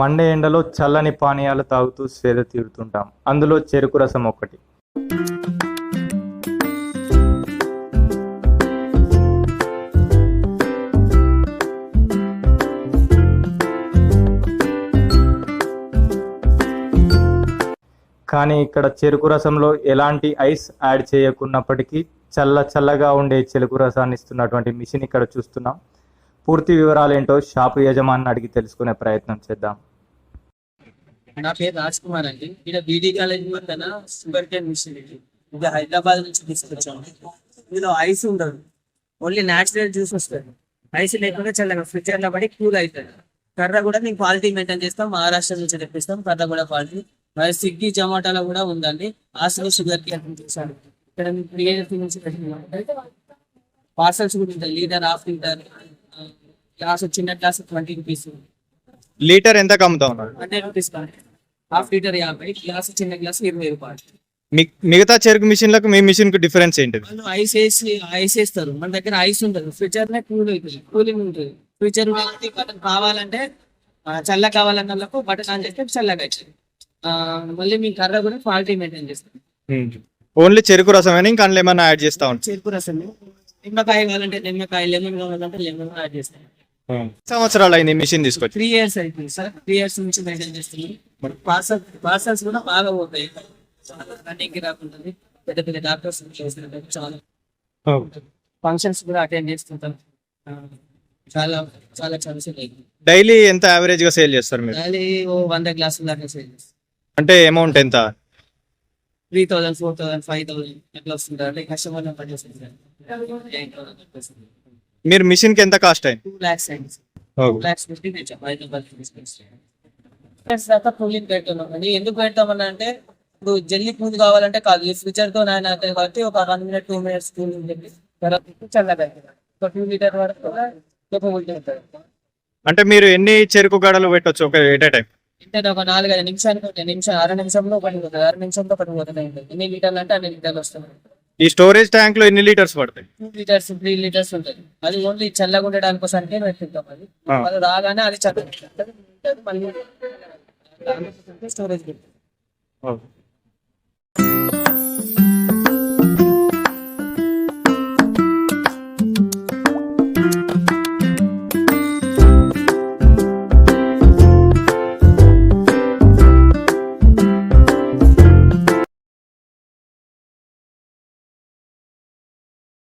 Monday ఎండలో చల్లని పానీయాలు తాగుతూ సేద తీరుతుంటాం. అందులో చెరుకు రసం ఒకటి కానీ ఇక్కడ చెరుకు రసంలో ఎలాంటి ఐస్ యాడ్ చేయకున్నప్పటికీ చల్ల చల్లగా ఉండే చెరుకు రసాన్ని ఇస్తున్నటువంటి మిషన్ ఇక్కడ చూస్తున్నాం. పూర్తి వివరాలు ఏంటో షాపు యజమాని అడిగి తెలుసుకునే ప్రయత్నం చేద్దాం. నా పేరు రాజ్ కుమార్ అండి ఇక్కడ బీడీ కాలేజ్ పక్కన షుగర్ కేన్ మిషన్ ఇది హైదరాబాద్ నుంచి తీసుకొచ్చాము. ఇందులో ఐస్ ఉండదు. ఓన్లీ న్యాచురల్ జ్యూస్ వస్తుంది. ఐస్ లేకుండా చల్లగా ఫ్రిడ్జర్లో పడి కూల్ అవుతుంది కర్ర కూడా మేము క్వాలిటీ మెయింటైన్ చేస్తాం. మహారాష్ట్ర నుంచి తెప్పిస్తాం. కర్ర కూడా క్వాలిటీ మరి స్విగ్గీ జొమాటోలో కూడా ఉందండి. ఆశలు షుగర్ కేన్ చూసాను ఇక్కడ క్రియేటివ్ నుంచి పార్సల్స్ కూడా ఉంటాయి. లీటర్ హాఫ్ లీటర్ గ్లాస్ చిన్న గ్లాస్ ట్వంటీ రూపీస్. లీటర్ ఎంత అమ్ముతా ఉన్నారు హండ్రెడ్ రూపీస్ హాఫ్ లీటర్ యాభై గ్లాస్ చిన్న గ్లాస్ ఇరవై రూపాయలు. మి- మిగతా చెరుకు మిషన్లకు మీ మిషన్కు డిఫరెన్స్ ఏంటిది? వాళ్ళు ఐస్ వేసి ఐస్ వేస్తారు. మన దగ్గర ఐస్ ఉంటుంది ఫ్రిడ్జర్ నే కూల్ అవుతుంది. కూలింగ్ ఉంటుంది. ఫ్రిడ్జర్ కాబట్టి బటన్ కావాలంటే ఆ, చల్ల కావాలన్న వాళ్ళకు బటన్ ఆన్ చేస్తే చల్లగా అవుతుంది ఆ, మళ్ళీ మీ కర్ర కూడా క్వాలిటీ మెయింటైన్ చేస్తాం ఓన్లీ చెరుకు రసమేనా? ఇంకా అందులో ఏమైనా యాడ్ చేస్తా ఉంటాం చెరుకు రసం నిమ్మకాయ కావాలంటే నిమ్మకాయ లెమన్ కావాలంటే లెమన్ యాడ్ చేస్తాం సంవత్సరాలు అయింది మిషన్ తీసుకొచ్చి? త్రీ ఇయర్స్ అయిపోయింది సార్. త్రీ ఇయర్స్ నుంచి మెయింటైన్ చేస్తున్నాం పార్సల్ పార్సల్స్ కూడా బాగా పోతాయి. రన్నింగ్ రాకుంటుంది పెద్ద పెద్ద డాక్టర్స్ చేస్తున్నారు చాలా ఫంక్షన్స్ కూడా అటెండ్ చేస్తుంటాం ఆ, చాలా చాలా ఛాన్సెస్ డైలీ ఎంత యావరేజ్గా సేల్ చేస్తారు మీరు? డైలీ ఓ వంద గ్లాసుల దాకా సేల్ అంటే అమౌంట్ ఎంత? Three thousand four thousand five thousand ఎట్లా వస్తుంటారు. అంటే కస్టమర్ పనిచేస్తుంది మీరు మిషన్కి ఎంత కాస్ట్ అయింది. టూ ల్యాక్స్ అయింది టూ ల్యాక్స్ తెచ్చాం హైదరాబాద్ దాకా కూలింగ్ పెడుతున్నాం అండి ఎందుకు పెడతామని అంటే ఇప్పుడు జల్లి కూల్ కావాలంటే కాదు. ఈ ఫ్యూచర్తో నాయన కాబట్టి ఒక one minute two minutes cooling చెప్పి చల్లగా. ఒక టూ లీటర్ వరకు కూడా అంటే మీరు ఎన్ని చెరుకు గడలు పెట్టొచ్చు ఒక ఎట్ టైం? అంటే ఒక నాలుగైదు నిమిషానికి ఒక నిమిషం అర నిమిషంలో ఒకటి పోతుంది అర నిమిషంలో ఒకటి పోతుంది ఎన్ని లీటర్లు అంటే అన్ని లీటర్లు వస్తుంది ఈ స్టోరేజ్ ట్యాంక్లో ఎన్ని లీటర్స్ పడతాయి? టూ లీటర్స్ త్రీ లీటర్స్ ఉంటుంది. అది ఓన్లీ చల్లగా ఉండడానికి కోసానికి పెట్టుకుంటాం అది. అది రాగానే అది చల్ల మళ్ళీ స్టోరేజ్ పెడతాం